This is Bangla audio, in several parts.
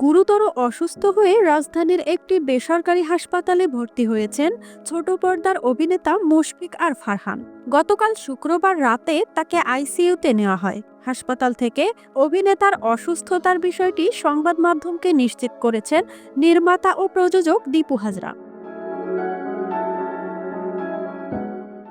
গুরুতর অসুস্থ হয়ে রাজধানীর একটি বেসরকারি হাসপাতালে ভর্তি হয়েছেন ছোট পর্দার অভিনেতা মুশফিক আর ফারহান। গতকাল শুক্রবার রাতে তাকে আইসিইউতে নেওয়া হয়। হাসপাতাল থেকে অভিনেতার অসুস্থতার বিষয়টি সংবাদ মাধ্যমকে নিশ্চিত করেছেন নির্মাতা ও প্রযোজক দীপু হাজরা।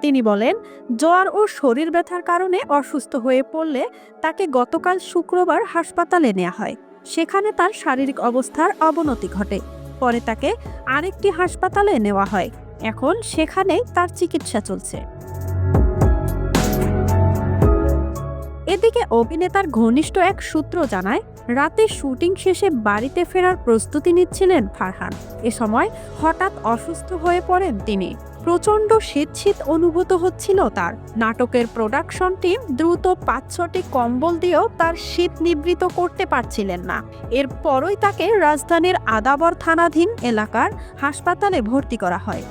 তিনি বলেন, জ্বর ও শরীর ব্যথার কারণে অসুস্থ হয়ে পড়লে তাকে গতকাল শুক্রবার হাসপাতালে নেওয়া হয়। সেখানে তার শারীরিক অবস্থার অবনতি ঘটে। পরে তাকে আরেকটি হাসপাতালে নেওয়া হয়। এখন সেখানেই তার চিকিৎসা চলছে। এদিকে অভিনেতার ঘনিষ্ঠ এক সূত্র জানায়, রাতে শুটিং শেষে বাড়িতে ফেরার প্রস্তুতি নিচ্ছিলেন ফারহান। এ সময় হঠাৎ অসুস্থ হয়ে পড়েন তিনি। প্রচণ্ড শীত শীত অনুভূত হচ্ছিল তার। নাটকের প্রোডাকশন টিম দ্রুত ছটি কম্বল দিয়েও তার শীত নিবৃত করতে পারছিলেন না। এরপরই তাকে রাজধানীর আদাবর থানাধীন এলাকার হাসপাতালে ভর্তি করা হয়।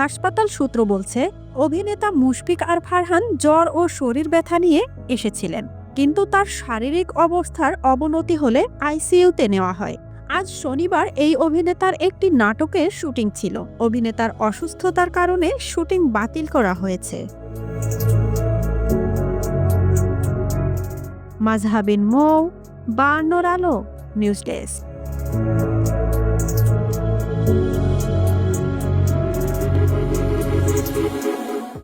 হাসপাতাল সূত্র বলছে, অভিনেতা মুশফিক আর ফারহান জ্বর ও শরীর ব্যথা নিয়ে এসেছিলেন, কিন্তু তার শারীরিক অবস্থার অবনতি হলে আইসিইউতে নেওয়া হয়। আজ শনিবার এই অভিনেতার একটি নাটকের শুটিং ছিল। অভিনেতার অসুস্থতার কারণে শুটিং বাতিল করা হয়েছে। মাঝহাবিন মৌ বা আলো, নিউজ ডেস্ক।